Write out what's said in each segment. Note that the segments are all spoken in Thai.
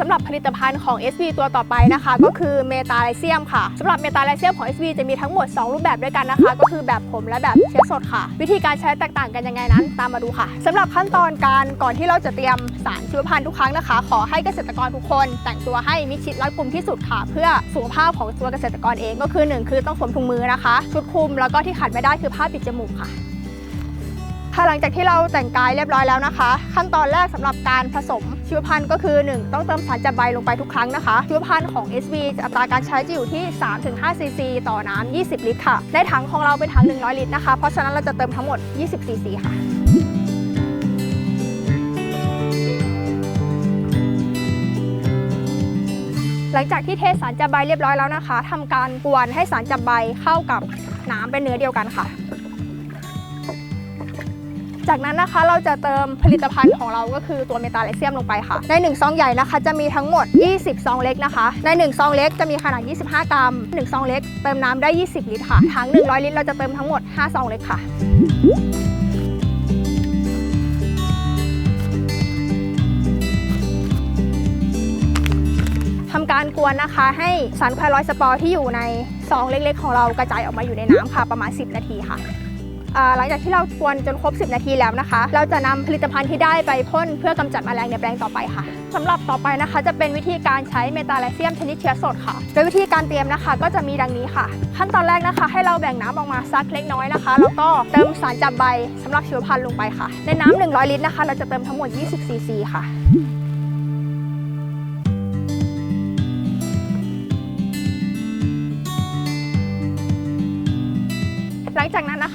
สำหรับผลิตภัณฑ์ของ SV ตัวต่อไปนะคะ ก็คือเมตาไลเซียมค่ะสำหรับเมตาไลเซียมของ SV จะมีทั้งหมด 2 รูปแบบด้วยกันนะคะ ก็คือแบบผมและแบบเชื้อสดค่ะ วิธีการใช้แตกต่างกันยังไงนั้น ตามมาดูค่ะสำหรับขั้นตอนการก่อนที่เราจะเตรียมสารชีวพันธุ์ทุกครั้งนะคะ ขอให้เกษตรกรทุกคน แต่งตัวให้มิชิดรัดกุมที่สุดค่ะ เพื่อสุขภาพของตัวเกษตรกรเองก็คือหนึ่งคือต้องสวมถุงมือนะคะชุดคลุมแล้วก็ที่ขาดไม่ได้คือผ้าปิดจมูกค่ะ ค่ะหลังจากที่เราแต่งกายเรียบร้อยแล้วนะคะ ขั้นตอนแรกสำหรับการผสมชีวพันธุ์ก็คือ 1 ต้องเติมสารจับใบลงไปทุกครั้งนะคะชีวพันธุ์ของ SV อัตราการใช้จะอยู่ที่ 3-5 ซีซีต่อน้ำ20 ลิตรค่ะ ในถังของเราเป็นถัง100 ลิตรนะคะ เพราะฉะนั้นเราจะเติมทั้งหมด 20 ซีซีค่ะหลังจากที่เทสารจับใบเรียบร้อยแล้วนะคะทำการกวนให้สารจับใบเข้ากับน้ำเป็นเนื้อเดียวกันค่ะ จากนั้นนะคะเราจะเติมผลิตภัณฑ์ของเราก็คือตัวเมตาไลเซียมลงไปค่ะ ใน 1 ซองใหญ่นะคะ จะมีทั้งหมด 20 ซองเล็กนะคะ ใน 1 ซองเล็กจะมีขนาด 25 กรัม 1 ซองเล็กเติมน้ำได้ 20 ลิตรค่ะถัง100 ลิตรเราจะเติมทั้งหมด 5 ซองเล็กค่ะทำการกวนนะคะให้สารไคลอยสปอร์ที่อยู่ในซองเล็กๆ ของเรากระจายออกมาอยู่ในน้ำค่ะประมาณ 10 นาทีค่ะ หลังจากที่เรากวนจนครบ 10 นาทีแล้วนะคะ เราจะนำผลิตภัณฑ์ที่ได้ไปพ่นเพื่อกำจัดแมลงในแปลงต่อไปค่ะสำหรับต่อไปนะคะ จะเป็นวิธีการใช้เมตาไลเซียมชนิดเชื้อสดค่ะ โดยวิธีการเตรียมนะคะ ก็จะมีดังนี้ค่ะ ขั้นตอนแรกนะคะ ให้เราแบ่งน้ำออกมาสักเล็กน้อยนะคะ แล้วก็เติมสารจับใบสำหรับชีวพันธุ์ลงไปค่ะ ในน้ำ100 ลิตรนะคะ เราจะเติมทั้งหมด 20 ซีซีค่ะ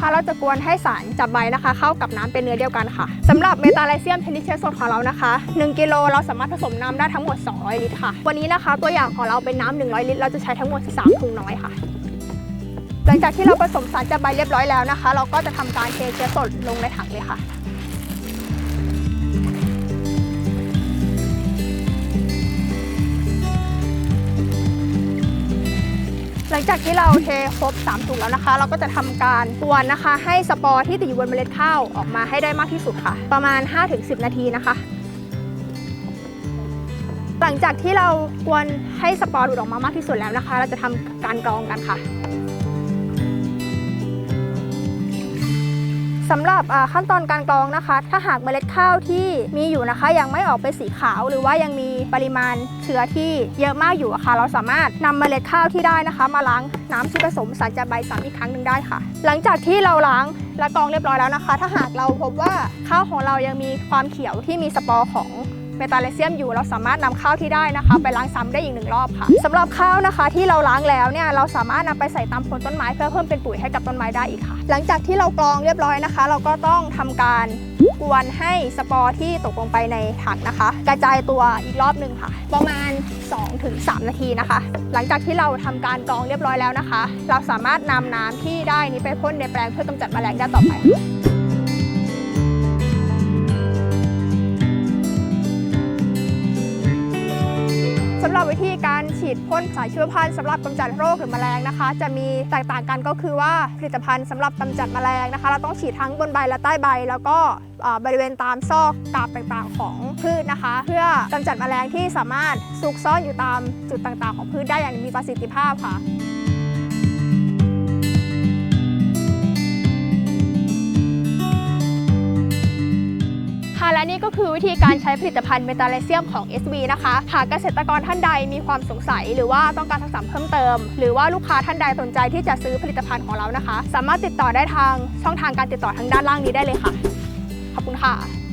นั้นนะคะ เราจะกวนให้สารจับใบนะคะ เข้ากับน้ำเป็นเนื้อเดียวกันค่ะสำหรับเมตาไลเซียมชนิดเชื้อสดของเรานะคะ1กิโลเราสามารถผสมน้ำได้ทั้งหมด 200 ลิตรค่ะ วันนี้นะคะตัวอย่างของเราเป็นน้ำ100 ลิตร เราจะใช้ทั้งหมด 3 ถุงน้อยค่ะ หลังจากที่เราผสมสารจับใบเรียบร้อยแล้วนะคะ เราก็จะทำการเทเชื้อสดลงในถังเลยค่ะ หลังจากที่เราเทครบ3ถุงแล้วนะคะ เราก็จะทำการกวนนะคะ ให้สปอร์ที่ติดอยู่บนเมล็ดข้าวออกมาให้ได้มากที่สุดค่ะ ประมาณ 5-10 นาทีนะคะ หลังจากที่เรากวนให้สปอร์ดูดออกมามากที่สุดแล้วนะคะ เราจะทำการกรองกันค่ะสำหรับขั้นตอนการกรองนะคะ ถ้าหากเมล็ดข้าวที่มีอยู่นะคะ ยังไม่ออกเป็นสีขาวหรือว่ายังมี ปริมาณเชื้อที่เยอะมากอยู่ค่ะ เราสามารถนำเมล็ดข้าวที่ได้นะคะ มาล้างน้ำที่ผสมสารจับใบซ้ำอีกครั้งหนึ่งได้ค่ะ หลังจากที่เราล้างและกรองเรียบร้อยแล้วนะคะ ถ้าหากเราพบว่าข้าวของเรายังมีความเขียวที่มีสปอร์ของ เมตาไลเซียมอยู่ เราสามารถนำข้าวที่ได้นะคะ ไปล้างซ้ำได้อีกหนึ่งรอบค่ะสำหรับข้าวนะคะที่เราล้างแล้วเนี่ยเราสามารถนำไปใส่ตามโคนต้นไม้เพื่อเพิ่มเป็นปุ๋ยให้กับต้นไม้ได้อีกค่ะ หลังจากที่เรากรองเรียบร้อยนะคะ เราก็ต้องทำการกวนให้สปอร์ที่ตกลงไปในถังนะคะ กระจายตัวอีกรอบหนึ่งค่ะ ประมาณ 2-3 นาทีนะคะ หลังจากที่เราทำการกรองเรียบร้อยแล้วนะคะ เราสามารถนำน้ำที่ได้นี้ไปพ่นในแปลงเพื่อกำจัดแมลงได้ต่อไป สำหรับวิธีการฉีดพ่นสารชีวพันธุ์สำหรับกำจัดโรคหรือแมลงนะคะ จะมีแตกต่างกันก็คือว่าผลิตภัณฑ์สำหรับกำจัดแมลงนะคะ เราต้องฉีดทั้งบนใบและใต้ใบ แล้วก็บริเวณตามซอกกาบต่างๆของพืชนะคะ เพื่อกำจัดแมลงที่สามารถซุกซ่อนอยู่ตามจุดต่างๆ ของพืชได้อย่างมีประสิทธิภาพค่ะ และนี่ก็คือวิธีการใช้ผลิตภัณฑ์เมตาเลเซียมของ SV นะคะหากเกษตรกรท่านใดมีความสงสัย หรือว่าต้องการทักษะเพิ่มเติม หรือว่าลูกค้าท่านใดสนใจที่จะซื้อผลิตภัณฑ์ของเรานะคะ สามารถติดต่อได้ทางช่องทางการติดต่อทางด้านล่างนี้ได้เลยค่ะ ขอบคุณค่ะ